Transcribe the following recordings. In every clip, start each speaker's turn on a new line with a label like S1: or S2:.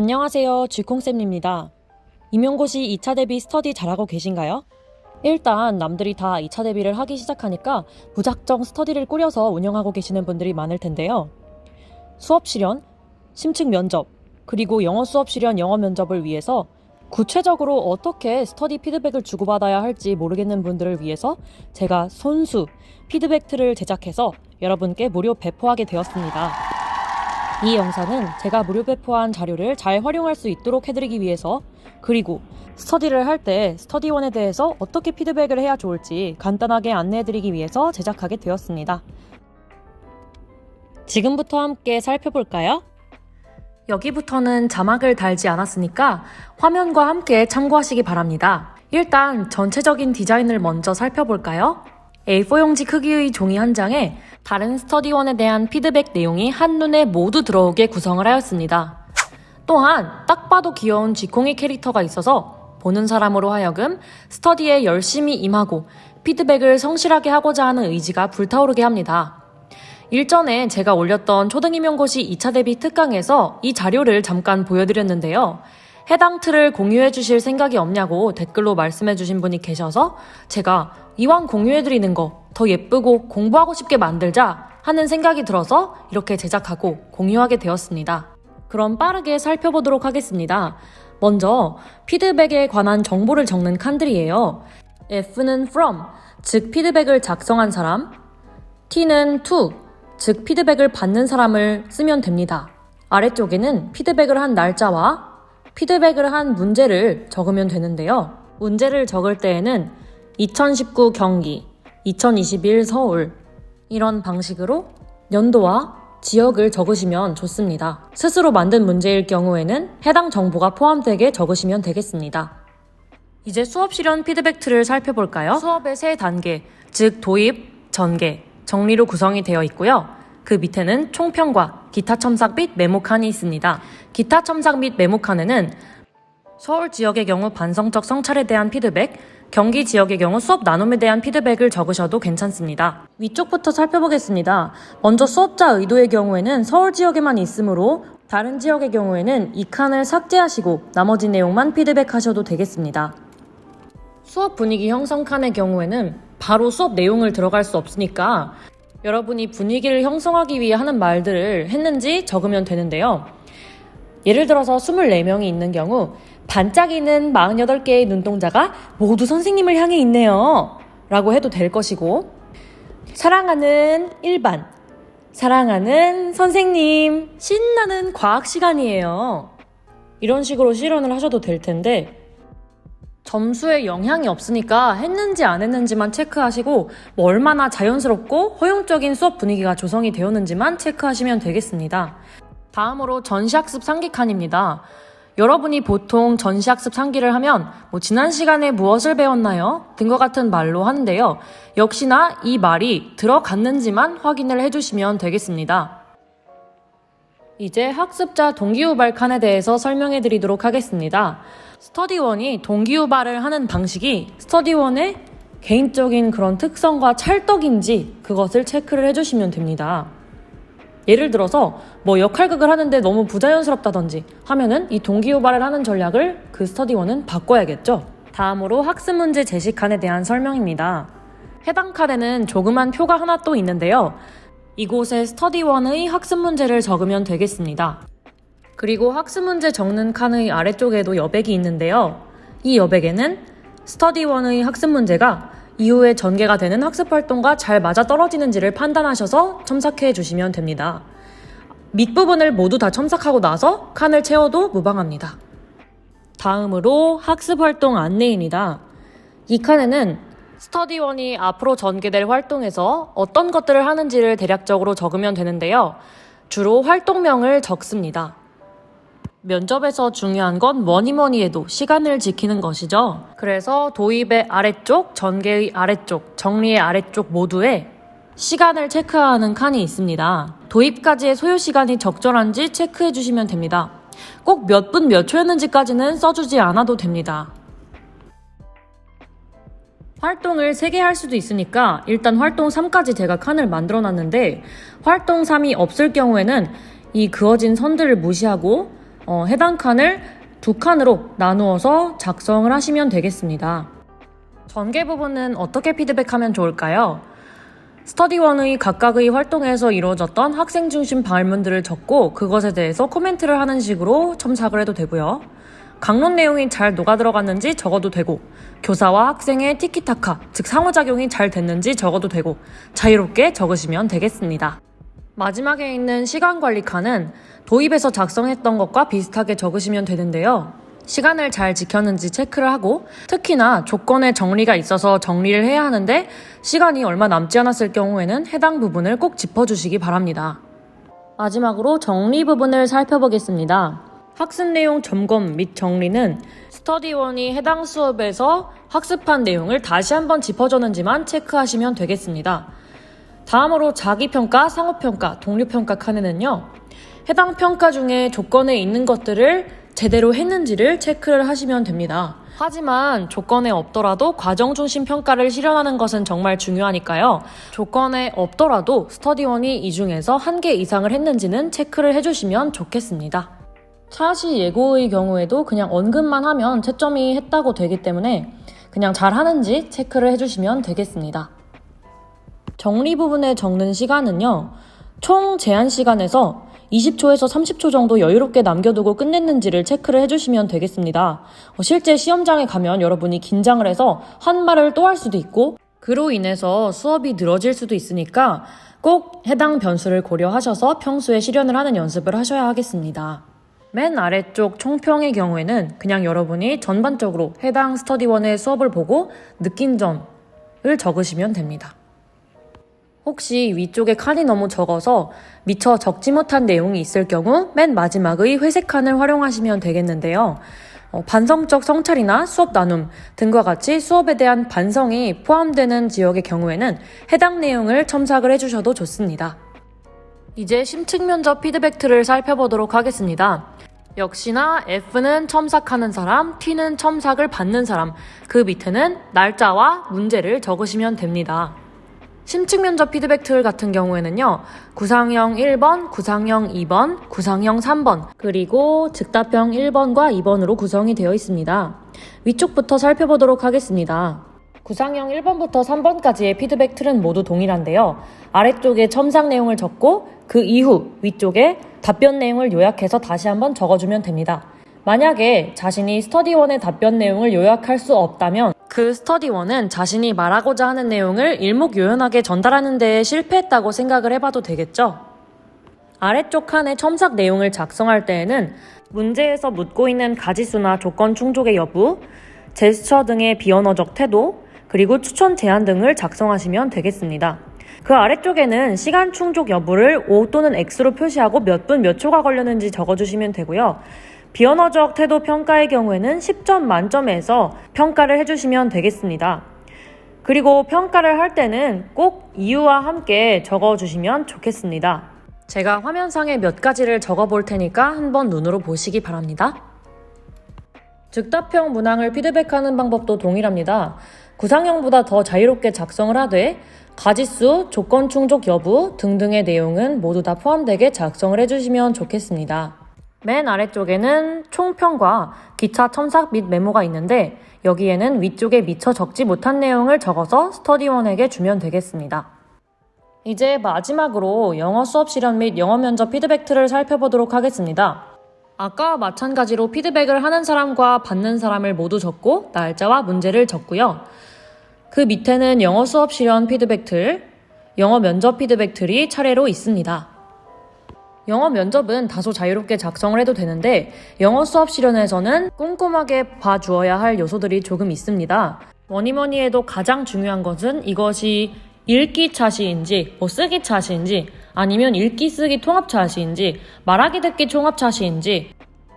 S1: 안녕하세요. 쥐콩쌤입니다. 임용고시 2차 대비 스터디 잘하고 계신가요? 일단 남들이 다 2차 대비를 하기 시작하니까 무작정 스터디를 꾸려서 운영하고 계시는 분들이 많을 텐데요. 수업 실현, 심층 면접, 그리고 영어 수업 실현 영어 면접을 위해서 구체적으로 어떻게 스터디 피드백을 주고받아야 할지 모르겠는 분들을 위해서 제가 손수 피드백 틀을 제작해서 여러분께 무료 배포하게 되었습니다. 이 영상은 제가 무료 배포한 자료를 잘 활용할 수 있도록 해드리기 위해서 그리고 스터디를 할 때 스터디원에 대해서 어떻게 피드백을 해야 좋을지 간단하게 안내해드리기 위해서 제작하게 되었습니다. 지금부터 함께 살펴볼까요? 여기부터는 자막을 달지 않았으니까 화면과 함께 참고하시기 바랍니다. 일단 전체적인 디자인을 먼저 살펴볼까요? A4 용지 크기의 종이 한 장에 다른 스터디원에 대한 피드백 내용이 한눈에 모두 들어오게 구성을 하였습니다. 또한 딱 봐도 귀여운 쥐콩이 캐릭터가 있어서 보는 사람으로 하여금 스터디에 열심히 임하고 피드백을 성실하게 하고자 하는 의지가 불타오르게 합니다. 일전에 제가 올렸던 초등임용고시 2차 대비 특강에서 이 자료를 잠깐 보여드렸는데요. 해당 틀을 공유해 주실 생각이 없냐고 댓글로 말씀해 주신 분이 계셔서 제가 이왕 공유해 드리는 거 더 예쁘고 공부하고 싶게 만들자 하는 생각이 들어서 이렇게 제작하고 공유하게 되었습니다. 그럼 빠르게 살펴보도록 하겠습니다. 먼저 피드백에 관한 정보를 적는 칸들이에요. F는 from, 즉 피드백을 작성한 사람, T는 to, 즉 피드백을 받는 사람을 쓰면 됩니다. 아래쪽에는 피드백을 한 날짜와 피드백을 한 문제를 적으면 되는데요. 문제를 적을 때에는 2019 경기, 2021 서울 이런 방식으로 연도와 지역을 적으시면 좋습니다. 스스로 만든 문제일 경우에는 해당 정보가 포함되게 적으시면 되겠습니다. 이제 수업 실현 피드백 틀을 살펴볼까요? 수업의 세 단계, 즉 도입, 전개, 정리로 구성이 되어 있고요. 그 밑에는 총평과 기타 첨삭 및 메모 칸이 있습니다. 기타 첨삭 및 메모 칸에는 서울 지역의 경우 반성적 성찰에 대한 피드백, 경기 지역의 경우 수업 나눔에 대한 피드백을 적으셔도 괜찮습니다. 위쪽부터 살펴보겠습니다. 먼저 수업자 의도의 경우에는 서울 지역에만 있으므로 다른 지역의 경우에는 이 칸을 삭제하시고 나머지 내용만 피드백하셔도 되겠습니다. 수업 분위기 형성 칸의 경우에는 바로 수업 내용을 들어갈 수 없으니까 여러분이 분위기를 형성하기 위해 하는 말들을 했는지 적으면 되는데요. 예를 들어서 24명이 있는 경우 반짝이는 48개의 눈동자가 모두 선생님을 향해 있네요. 라고 해도 될 것이고 사랑하는 일반 사랑하는 선생님 신나는 과학 시간이에요. 이런 식으로 실현을 하셔도 될 텐데 점수에 영향이 없으니까 했는지 안 했는지만 체크하시고 뭐 얼마나 자연스럽고 허용적인 수업 분위기가 조성이 되었는지만 체크하시면 되겠습니다. 다음으로 전시학습 상기칸입니다. 여러분이 보통 전시학습 상기를 하면 뭐 지난 시간에 무엇을 배웠나요? 등과 같은 말로 하는데요. 역시나 이 말이 들어갔는지만 확인을 해주시면 되겠습니다. 이제 학습자 동기유발 칸에 대해서 설명해 드리도록 하겠습니다. 스터디원이 동기유발을 하는 방식이 스터디원의 개인적인 그런 특성과 찰떡인지 그것을 체크를 해주시면 됩니다. 예를 들어서 뭐 역할극을 하는데 너무 부자연스럽다든지 하면은 이 동기유발을 하는 전략을 그 스터디원은 바꿔야겠죠. 다음으로 학습 문제 제시 칸에 대한 설명입니다. 해당 칸에는 조그만 표가 하나 또 있는데요. 이곳에 스터디원의 학습 문제를 적으면 되겠습니다. 그리고 학습 문제 적는 칸의 아래쪽에도 여백이 있는데요. 이 여백에는 스터디원의 학습 문제가 이후에 전개가 되는 학습 활동과 잘 맞아 떨어지는지를 판단하셔서 첨삭해 주시면 됩니다. 밑부분을 모두 다 첨삭하고 나서 칸을 채워도 무방합니다. 다음으로 학습 활동 안내입니다. 이 칸에는 스터디원이 앞으로 전개될 활동에서 어떤 것들을 하는지를 대략적으로 적으면 되는데요. 주로 활동명을 적습니다. 면접에서 중요한 건 뭐니 뭐니 해도 시간을 지키는 것이죠. 그래서 도입의 아래쪽, 전개의 아래쪽, 정리의 아래쪽 모두에 시간을 체크하는 칸이 있습니다. 도입까지의 소요 시간이 적절한지 체크해 주시면 됩니다. 꼭 몇 분 몇 초였는지까지는 써주지 않아도 됩니다. 활동을 3개 할 수도 있으니까 일단 활동 3까지 제가 칸을 만들어 놨는데 활동 3이 없을 경우에는 이 그어진 선들을 무시하고 어, 해당 칸을 두 칸으로 나누어서 작성을 하시면 되겠습니다. 전개 부분은 어떻게 피드백하면 좋을까요? 스터디원의 각각의 활동에서 이루어졌던 학생 중심 발문들을 적고 그것에 대해서 코멘트를 하는 식으로 첨삭을 해도 되고요. 강론 내용이 잘 녹아 들어갔는지 적어도 되고 교사와 학생의 티키타카, 즉 상호작용이 잘 됐는지 적어도 되고 자유롭게 적으시면 되겠습니다. 마지막에 있는 시간 관리 칸은 도입에서 작성했던 것과 비슷하게 적으시면 되는데요. 시간을 잘 지켰는지 체크를 하고 특히나 조건에 정리가 있어서 정리를 해야 하는데 시간이 얼마 남지 않았을 경우에는 해당 부분을 꼭 짚어주시기 바랍니다. 마지막으로 정리 부분을 살펴보겠습니다. 학습 내용 점검 및 정리는 스터디원이 해당 수업에서 학습한 내용을 다시 한번 짚어줬는지만 체크하시면 되겠습니다. 다음으로 자기평가, 상호평가, 동료평가 칸에는요. 해당 평가 중에 조건에 있는 것들을 제대로 했는지를 체크를 하시면 됩니다. 하지만 조건에 없더라도 과정 중심 평가를 실현하는 것은 정말 중요하니까요. 조건에 없더라도 스터디원이 이 중에서 한 개 이상을 했는지는 체크를 해주시면 좋겠습니다. 차시 예고의 경우에도 그냥 언급만 하면 채점이 했다고 되기 때문에 그냥 잘 하는지 체크를 해주시면 되겠습니다. 정리 부분에 적는 시간은요, 총 제한 시간에서 20초에서 30초 정도 여유롭게 남겨두고 끝냈는지를 체크를 해주시면 되겠습니다. 어, 실제 시험장에 가면 여러분이 긴장을 해서 한 말을 또 할 수도 있고, 그로 인해서 수업이 늘어질 수도 있으니까 꼭 해당 변수를 고려하셔서 평소에 실현을 하는 연습을 하셔야 하겠습니다. 맨 아래쪽 총평의 경우에는 그냥 여러분이 전반적으로 해당 스터디원의 수업을 보고 느낀 점을 적으시면 됩니다. 혹시 위쪽에 칸이 너무 적어서 미처 적지 못한 내용이 있을 경우 맨 마지막의 회색 칸을 활용하시면 되겠는데요. 어, 반성적 성찰이나 수업 나눔 등과 같이 수업에 대한 반성이 포함되는 지역의 경우에는 해당 내용을 첨삭을 해주셔도 좋습니다. 이제 심층 면접 피드백트를 살펴보도록 하겠습니다. 역시나 F는 첨삭하는 사람, T는 첨삭을 받는 사람, 그 밑에는 날짜와 문제를 적으시면 됩니다. 심층 면접 피드백 툴 같은 경우에는요, 구상형 1번, 구상형 2번, 구상형 3번, 그리고 즉답형 1번과 2번으로 구성이 되어 있습니다. 위쪽부터 살펴보도록 하겠습니다. 구상형 1번부터 3번까지의 피드백 틀은 모두 동일한데요. 아래쪽에 첨삭 내용을 적고 그 이후 위쪽에 답변 내용을 요약해서 다시 한번 적어주면 됩니다. 만약에 자신이 스터디원의 답변 내용을 요약할 수 없다면 그 스터디원은 자신이 말하고자 하는 내용을 일목요연하게 전달하는 데에 실패했다고 생각을 해봐도 되겠죠? 아래쪽 칸의 첨삭 내용을 작성할 때에는 문제에서 묻고 있는 가지수나 조건 충족의 여부, 제스처 등의 비언어적 태도, 그리고 추천 제안 등을 작성하시면 되겠습니다. 그 아래쪽에는 시간 충족 여부를 O 또는 X로 표시하고 몇 분 몇 초가 걸렸는지 적어주시면 되고요. 비언어적 태도 평가의 경우에는 10점 만점에서 평가를 해주시면 되겠습니다. 그리고 평가를 할 때는 꼭 이유와 함께 적어주시면 좋겠습니다. 제가 화면상에 몇 가지를 적어 볼 테니까 한번 눈으로 보시기 바랍니다. 즉답형 문항을 피드백하는 방법도 동일합니다. 구상형보다 더 자유롭게 작성을 하되 가지수, 조건 충족 여부 등등의 내용은 모두 다 포함되게 작성을 해주시면 좋겠습니다. 맨 아래쪽에는 총평과 기차 첨삭 및 메모가 있는데 여기에는 위쪽에 미처 적지 못한 내용을 적어서 스터디원에게 주면 되겠습니다. 이제 마지막으로 영어 수업 실현 및 영어 면접 피드백 틀을 살펴보도록 하겠습니다. 아까와 마찬가지로 피드백을 하는 사람과 받는 사람을 모두 적고 날짜와 문제를 적고요. 그 밑에는 영어 수업 실현 피드백 틀, 영어 면접 피드백 틀이 차례로 있습니다. 영어 면접은 다소 자유롭게 작성을 해도 되는데 영어 수업 실현에서는 꼼꼼하게 봐주어야 할 요소들이 조금 있습니다. 뭐니 뭐니 해도 가장 중요한 것은 이것이 읽기 차시인지 뭐 쓰기 차시인지 아니면 읽기 쓰기 통합 차시인지 말하기 듣기 총합 차시인지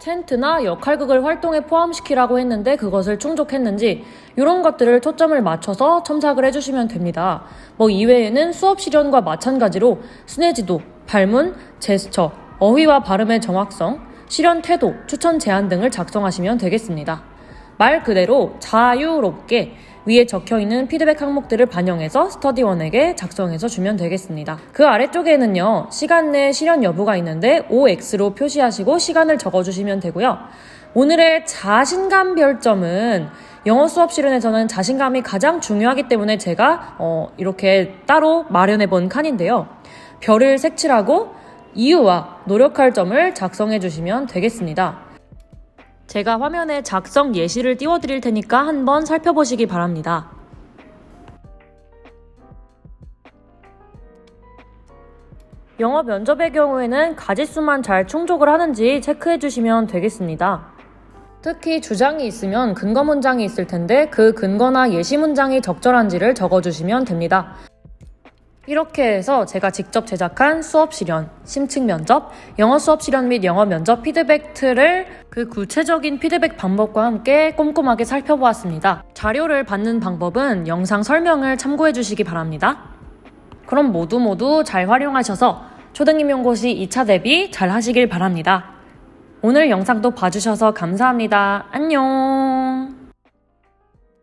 S1: 텐트나 역할극을 활동에 포함시키라고 했는데 그것을 충족했는지 이런 것들을 초점을 맞춰서 첨삭을 해주시면 됩니다. 뭐 이외에는 수업 실현과 마찬가지로 스네지도, 발문, 제스처, 어휘와 발음의 정확성, 실현 태도, 추천 제안 등을 작성하시면 되겠습니다. 말 그대로 자유롭게 위에 적혀 있는 피드백 항목들을 반영해서 스터디원에게 작성해서 주면 되겠습니다. 그 아래쪽에는요, 시간 내 실현 여부가 있는데 OX로 표시하시고 시간을 적어주시면 되고요. 오늘의 자신감 별점은 영어 수업 실현에서는 자신감이 가장 중요하기 때문에 제가 어, 이렇게 따로 마련해 본 칸인데요. 별을 색칠하고 이유와 노력할 점을 작성해 주시면 되겠습니다. 제가 화면에 작성 예시를 띄워드릴 테니까 한번 살펴보시기 바랍니다. 영어 면접의 경우에는 가지수만 잘 충족을 하는지 체크해 주시면 되겠습니다. 특히 주장이 있으면 근거 문장이 있을 텐데 그 근거나 예시 문장이 적절한지를 적어 주시면 됩니다. 이렇게 해서 제가 직접 제작한 수업 실현, 심층 면접, 영어 수업 실현 및 영어 면접 피드백 틀을 그 구체적인 피드백 방법과 함께 꼼꼼하게 살펴보았습니다. 자료를 받는 방법은 영상 설명을 참고해 주시기 바랍니다. 그럼 모두 모두 잘 활용하셔서 초등임용고시 2차 대비 잘 하시길 바랍니다. 오늘 영상도 봐주셔서 감사합니다. 안녕!